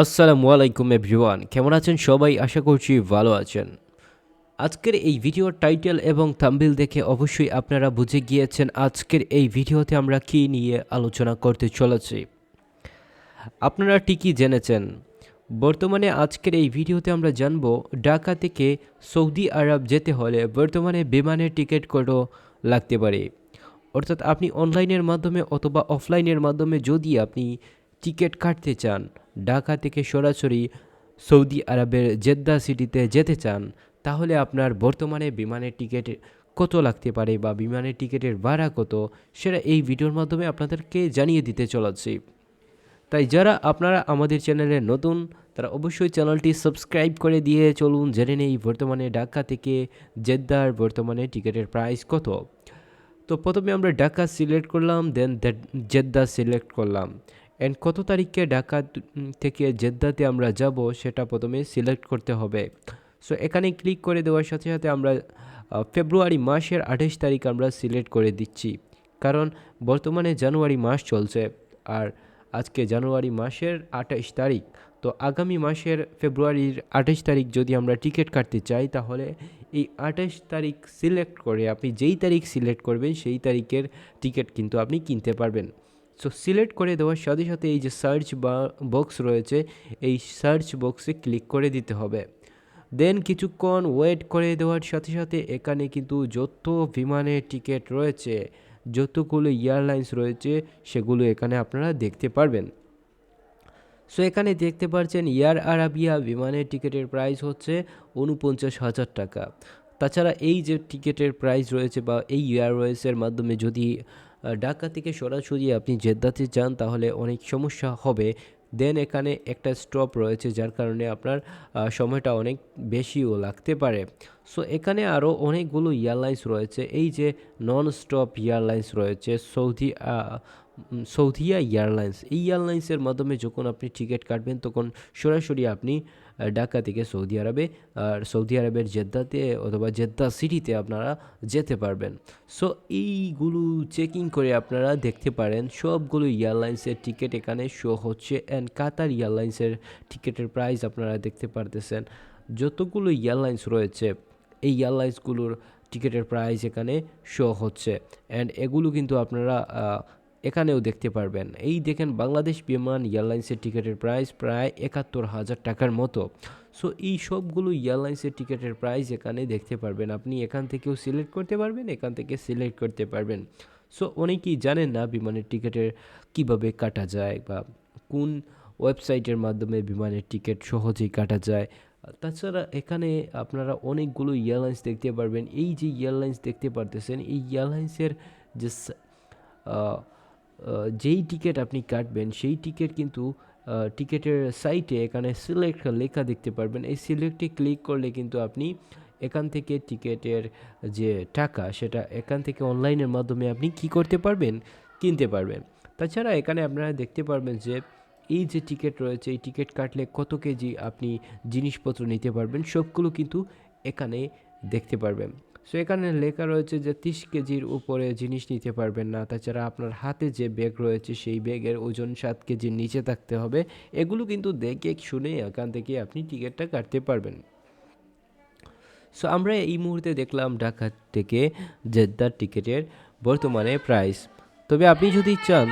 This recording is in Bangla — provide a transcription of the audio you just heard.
আসসালামু আলাইকুম এভরিওয়ান, কেমন আছেন সবাই? আশা করছি ভালো আছেন। আজকের এই ভিডিওর টাইটেল এবং থাম্বিল দেখে অবশ্যই আপনারা বুঝে গিয়েছেন আজকের এই ভিডিওতে আমরা কী নিয়ে আলোচনা করতে চলেছি। আপনারা ঠিকই জেনেছেন, বর্তমানে আজকের এই ভিডিওতে আমরা জানব ঢাকা থেকে সৌদি আরব যেতে হলে বর্তমানে বিমানের টিকিট কত লাগতে পারে। অর্থাৎ আপনি অনলাইনের মাধ্যমে অথবা অফলাইনের মাধ্যমে যদি আপনি টিকিট কাটতে চান ঢাকা থেকে সরাসরি সৌদি আরবের জেদ্দা সিটিতে যেতে চান, তাহলে আপনার বর্তমানে বিমানের টিকিট কত লাগতে পারে বা বিমানের টিকিটের ভাড়া কত, সেটা এই ভিডিওর মাধ্যমে আপনাদেরকে জানিয়ে দিতে চলেছি। তাই যারা আপনারা আমাদের চ্যানেলে নতুন, তারা অবশ্যই চ্যানেলটি সাবস্ক্রাইব করে দিয়ে চলুন, জেনে নেই বর্তমানে ঢাকা থেকে জেদ্দার বর্তমানে টিকিটের প্রাইস কত। তো প্রথমে আমরা ঢাকা সিলেক্ট করলাম, দেন জেদ্দা সিলেক্ট করলাম। অ্যান্ড কত তারিখে ঢাকা থেকে জেদ্দাতে আমরা যাব সেটা প্রথমে সিলেক্ট করতে হবে। সো এখানে ক্লিক করে দেওয়ার সাথে সাথে আমরা ফেব্রুয়ারি মাসের আঠাশ তারিখ আমরা সিলেক্ট করে দিচ্ছি। কারণ বর্তমানে জানুয়ারি মাস চলছে আর আজকে জানুয়ারি মাসের আঠাশ তারিখ। তো আগামী মাসের ফেব্রুয়ারির আঠাশ তারিখ যদি আমরা টিকিট কাটতে চাই, তাহলে এই আঠাশ তারিখ সিলেক্ট করে আপনি যেই তারিখ সিলেক্ট করবেন, সেই তারিখের টিকিট কিন্তু আপনি কিনতে পারবেন। সো সিলেক্ট করে দেওয়ার সাথে সাথে এই যে সার্চ বা বক্স রয়েছে, এই সার্চ বক্সে ক্লিক করে দিতে হবে। দেন কিছুক্ষণ ওয়েট করে দেওয়ার সাথে সাথে এখানে কিন্তু যত বিমানের টিকিট রয়েছে, যতগুলো এয়ারলাইন্স রয়েছে, সেগুলো এখানে আপনারা দেখতে পারবেন। সো এখানে দেখতে পাচ্ছেন এয়ার আরাবিয়া বিমানের টিকিটের প্রাইস হচ্ছে উনপঞ্চাশ হাজার টাকা। তাছাড়া এই যে টিকিটের প্রাইস রয়েছে বা এই এয়ারওয়েজের মাধ্যমে যদি ঢাকা থেকে সরাসরি আপনি জেদ্দাতে যান, তাহলে অনেক সমস্যা হবে। দেন এখানে একটা স্টপ রয়েছে, যার কারণে আপনার সময়টা অনেক বেশিও লাগতে পারে। সো এখানে আরও অনেকগুলো এয়ারলাইন্স রয়েছে। এই যে নন স্টপ এয়ারলাইন্স রয়েছে, সৌদি সৌদিয়া এয়ারলাইন্স। এই এয়ারলাইন্সের মাধ্যমে যখন আপনি টিকিট কাটবেন, তখন সরাসরি আপনি ঢাকা থেকে সৌদি আরবে, আর সৌদি আরবের জেদ্দাতে অথবা জেদ্দা সিটিতে আপনারা যেতে পারবেন। সো এইগুলো চেকিং করে আপনারা দেখতে পারেন, সবগুলো এয়ারলাইন্সের টিকিট এখানে শো হচ্ছে অ্যান্ড কাতার এয়ারলাইন্সের টিকিটের প্রাইস আপনারা দেখতে পারতেছেন। যতগুলো এয়ারলাইন্স রয়েছে, এই এয়ারলাইন্সগুলোর টিকিটের প্রাইস এখানে শো হচ্ছে। অ্যান্ড এগুলো কিন্তু আপনারা এখানেও দেখতে পারবেন। এই দেখেন বাংলাদেশ বিমান এয়ারলাইন্সের টিকিটের প্রাইস প্রায় একাত্তর হাজার টাকার মতো। সো এই সবগুলো এয়ারলাইন্সের টিকিটের প্রাইস এখানে দেখতে পারবেন। আপনি এখান থেকেও সিলেক্ট করতে পারবেন, এখান থেকে সিলেক্ট করতে পারবেন। সো অনেকেই জানেন না বিমানের টিকিটের কীভাবে কাটা যায় বা কোন ওয়েবসাইটের মাধ্যমে বিমানের টিকিট সহজেই কাটা যায়। তাছাড়া এখানে আপনারা অনেকগুলো এয়ারলাইন্স দেখতে পারবেন। এই যে এয়ারলাইন্স দেখতে পারতেছেন, এই এয়ারলাইন্সের যে যেই টিকিট আপনি কাটবেন, সেই টিকিট কিন্তু টিকিটের সাইটে এখানে সিলেক্ট লেখা দেখতে পারবেন। এই সিলেক্টে ক্লিক করলে কিন্তু আপনি এখান থেকে টিকিটের যে টাকা, সেটা এখান থেকে অনলাইনের মাধ্যমে আপনি কি করতে পারবেন? কিনতে পারবেন। তাছাড়া এখানে আপনারা দেখতে পারবেন যে, এই যে টিকিট রয়েছে, এই টিকিট কাটলে কত কেজি আপনি জিনিসপত্র নিতে পারবেন, সবগুলো কিন্তু এখানে দেখতে পারবেন। সো এখানে লেখা রয়েছে যে তিরিশ কেজির উপরে জিনিস নিতে পারবেন না। তাছাড়া আপনার হাতে যে ব্যাগ রয়েছে, সেই ব্যাগের ওজন সাত কেজির নিচে থাকতে হবে। এগুলো কিন্তু দেখে, শুনে, এখান থেকে আপনি টিকিটটা কাটতে পারবেন। সো আমরা এই মুহূর্তে দেখলাম ঢাকা থেকে জেদ্দার টিকিটের বর্তমানে প্রাইস। তবে আপনি যদি চান